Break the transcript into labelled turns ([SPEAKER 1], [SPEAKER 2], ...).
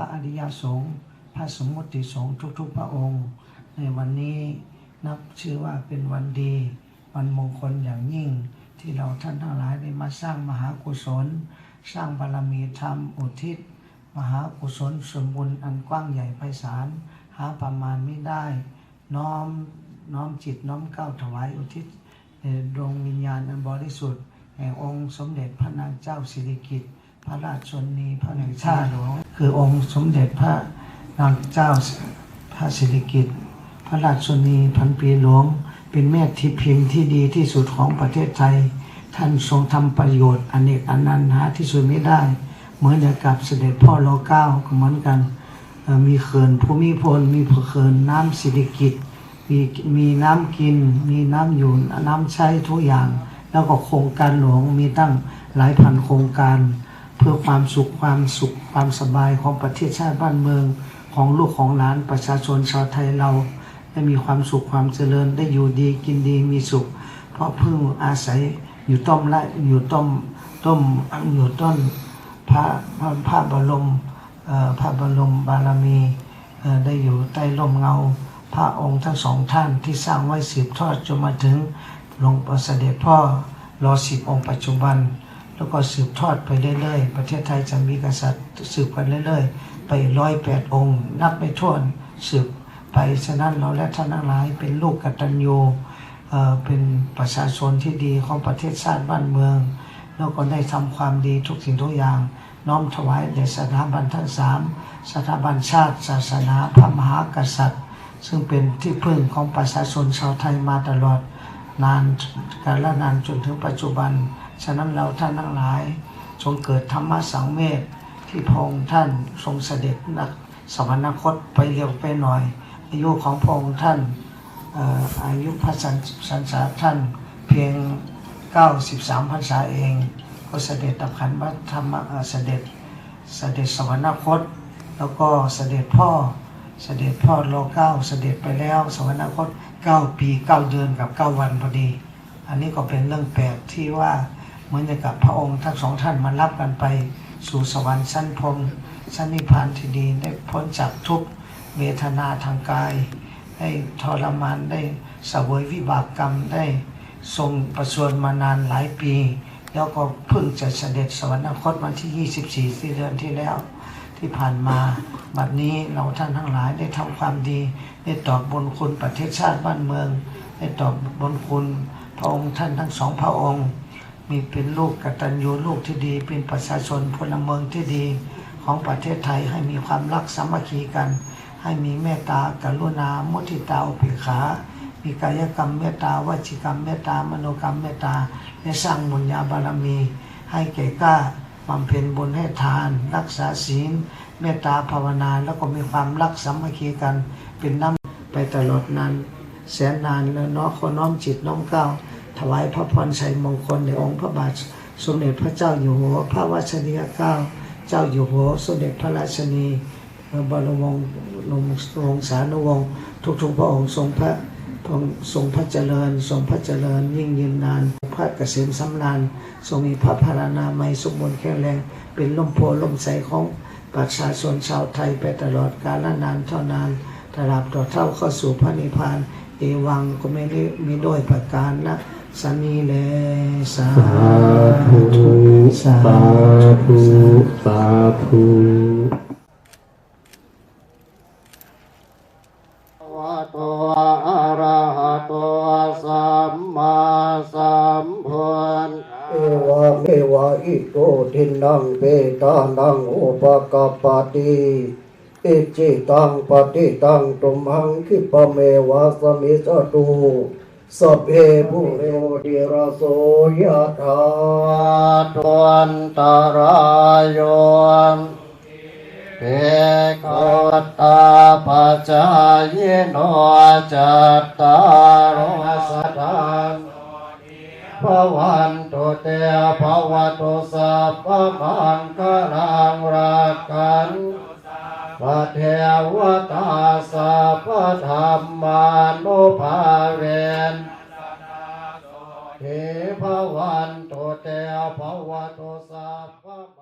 [SPEAKER 1] ระอริยสงฆ์พระสมมติสงฆ์ทุก ๆ พระองค์ ในวันนี้นับชื่อว่าเป็นวันดี วันมงคลอย่างยิ่ง ที่เราท่านทั้งหลายได้มาสร้างมหากุศล สร้างบารมีธรรมอุทิศ มหากุศลสมบุญอันกว้างใหญ่ไพศาลหาประมาณไม่ได้ น้อมน้อมจิตน้อมเกล้าถวายอุทิศแด่ดวงวิญญาณอันบริสุทธิ์แห่งองค์สมเด็จพระนางเจ้าสิริกิติ์พระราชชนนีพระแห่งชาติหลวง คือองค์สมเด็จพระนางเจ้าพระสิริกิติ์พระราชชนีพันปีหลวง เป็นแม่ทิพย์พิมพ์ที่ดีที่สุดของประเทศไทย ท่านทรงทำประโยชน์อเนกอนันต์หาที่สุดไม่ได้ เหมือนกับเสด็จพ่อรอเก้าก็เหมือนกัน มีเขื่อนภูมิพล มีเขื่อนน้ำสิริกิติ์มีมีน้ำกิน มีน้ำอยู่น้ำใช้ทุกอย่าง แล้วก็โครงการหลวงมีตั้งหลายพันโครงการ เพื่อความสุขความสุขความสบายของประเทศชาติบ้านเมือง ของลูกของหลานประชาชนชาวไทยเราได้มีความสุขความเจริญได้อยู่ดีกินดีมีสุข เพราะเพิ่งอาศัยอยู่ต้มละอยู่ต้มต้มอยู่ต้นพระพระพระบรมพระบรมบารมีได้อยู่ใต้ร่มเงา พระองค์ทั้งสองท่านที่สร้างไว้สืบทอดจนมาถึงหลวงประเสด็จพ่อรอสิบองค์ปัจจุบัน แล้วก็สืบทอดไปเรื่อยๆ ประเทศไทยจะมีกษัตริย์สืบกันเรื่อยๆ ไปร้อยแปดองค์ นับไม่ถ้วนสืบไปฉะนั้นเราและท่านทั้งหลายเป็นลูกกตัญญูเอ่อเป็นประชาชนที่ดีของประเทศชาติบ้านเมือง แล้วก็ได้ทำความดีทุกสิ่งทุกอย่าง น้อมถวายแด่สถาบันทั้งสามสถาบันชาติ ศาสนาพระมหากษัตริย์ ซึ่งเป็นที่พึ่งของประชาชนชาวไทยมาตลอดนานกาลนานจนถึงปัจจุบัน ฉะนั้นเราท่านทั้งหลาย จงเกิดธรรมะสังเวชที่พองค์ท่านทรงเสด็จนักสวรรคตไปเร็วไปหน่อย อายุของพองค์ท่านอายุพระสันสันษาท่านเพียง 93พรรษาเอง ก็เสด็จดับขันธธรรมเสด็จเสด็จสวรรคต แล้วก็เสด็จพ่อเสด็จพ่อรอเก้าเสด็จไปแล้ว สวรรคตเก้าปีเก้าเดือนกับเก้าวันพอดี อันนี้ก็เป็นเรื่องแปลกที่ว่า เหมือนกับพระองค์ทั้งสองท่านมารับกันไปสู่สวรรค์ชั้นพรมชั้นนิพพานที่ดีได้พ้นจากทุกเวทนาทางกาย ได้ทรมานได้เสวยวิบากกรรมได้ทรงประชวรมานานหลายปี แล้วก็เพิ่งจะเสด็จสวรรคตวันที่ 24ที่เดือนที่แล้วที่ผ่านมาบัดนี้เราท่านทั้งหลายได้ทำความดี ได้ตอบบุญคุณประเทศชาติบ้านเมือง ได้ตอบบุญคุณพระองค์ท่านทั้งสองพระองค์ มีเป็นลูกกตัญญูลูกที่ดี เป็นประชาชนพลเมืองที่ดีของประเทศไทยให้มีความรักสามัคคีกัน ให้มีเมตตากรุณามุทิตาอุเบกขา มีกายกรรมเมตตาวจิกรรมเมตตามโนกรรมเมตตาและสร้างบุญญาบารมี ให้แก่กล้าบำเพ็ญบุญให้ทาน รักษาศีล เมตตาภาวนาแล้วก็มีความรักสามัคคีกัน เป็นน้ำไปตลอดนานแสนนานแล้วเนาะขอน้อมจิตน้อมเก้า ถวายพระพรชัยมงคลในองค์พระบาทสมเด็จพระเจ้าอยู่หัวพระวชิรเกล้าเจ้าอยู่หัวสมเด็จพระราชนีบรมวงศ์ลงวงศานุวงศ์ทุกๆพระองค์ทรงพระทรงพระเจริญ ทรงพระเจริญ ยิ่งยืนนาน พระเกษมสำราญทรงมีพระพารานามัยสมบูรณ์แข็งแรง เป็นล่มโพล่มใสของประชาชนชาวไทยไปตลอดกาลนานเท่านานตราบต่อเท่าเข้าสู่พระนิพพาน เอวังก็ไม่ได้มีด้วยประการนะ สันนีเลสา
[SPEAKER 2] สาธุ
[SPEAKER 1] สา
[SPEAKER 2] สา
[SPEAKER 1] ธุ
[SPEAKER 2] ธุสาธุ
[SPEAKER 3] วะโตอะระหะโตสัมมาสัมพุทธ
[SPEAKER 4] เอวะเมวะอิโตทินังเปตานังอุปกปปติอิจิตังปฏิตังตุมหังคิปะเมวะสมิสตุ สัพเพภูเรโอติรโสยะถา
[SPEAKER 3] ทวนตารายโยเอกตาปัจจายโนจัตตารสตังภวันตุเตภวตุสัพพมังคลังรักขัน พระเทวตาสัพพธรรมานุภาเวนเทพวันโตเตภวตุสัพพ